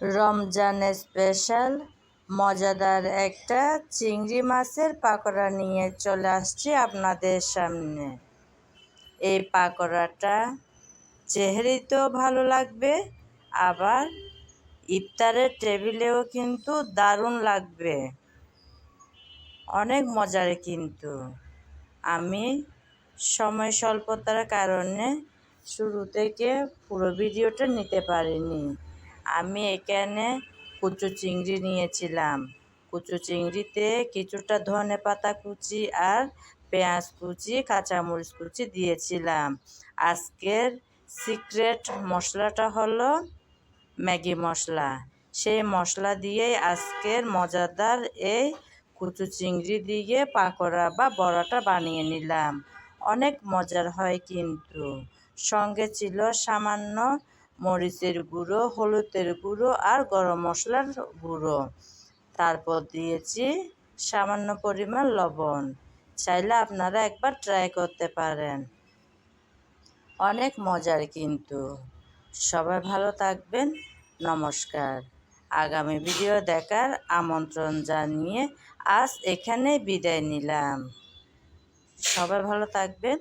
রমজানের স্পেশাল মজাদার একটা চিংড়ি মাছের পাকোড়া নিয়ে চলে আসছি আপনাদের সামনে। এই পাকোড়াটা চেহারিতেও ভালো লাগবে, আবার ইফতারের টেবিলেও কিন্তু দারুণ লাগবে। অনেক মজার কিন্তু। আমি সময় স্বল্পতার কারণে শুরু থেকে পুরো ভিডিওটা নিতে পারিনি। আমি এখানে কুচু চিংড়ি নিয়েছিলাম। কুচু চিংড়িতে কিছুটা ধনে পাতা কুচি আর পেঁয়াজ কুচি, কাঁচামরিচ কুচি দিয়েছিলাম। আজকের সিক্রেট মশলাটা হলো ম্যাগি মশলা। সেই মশলা দিয়েই আজকের মজাদার এই কুচু চিংড়ি দিয়ে পাকোড়া বা বড়াটা বানিয়ে নিলাম। অনেক মজার হয় কিন্তু। সঙ্গে ছিল সামান্য মরিচের গুঁড়ো, হলুদের গুঁড়ো আর গরম মশলার গুঁড়ো। তারপর দিয়েছি সামান্য পরিমাণ লবণ। চাইলে আপনারা একবার ট্রাই করতে পারেন। অনেক মজার কিন্তু। সবাই ভালো থাকবেন। নমস্কার। আগামী ভিডিও দেখার আমন্ত্রণ জানিয়ে আজ এখানে বিদায় নিলাম। সবাই ভালো থাকবেন।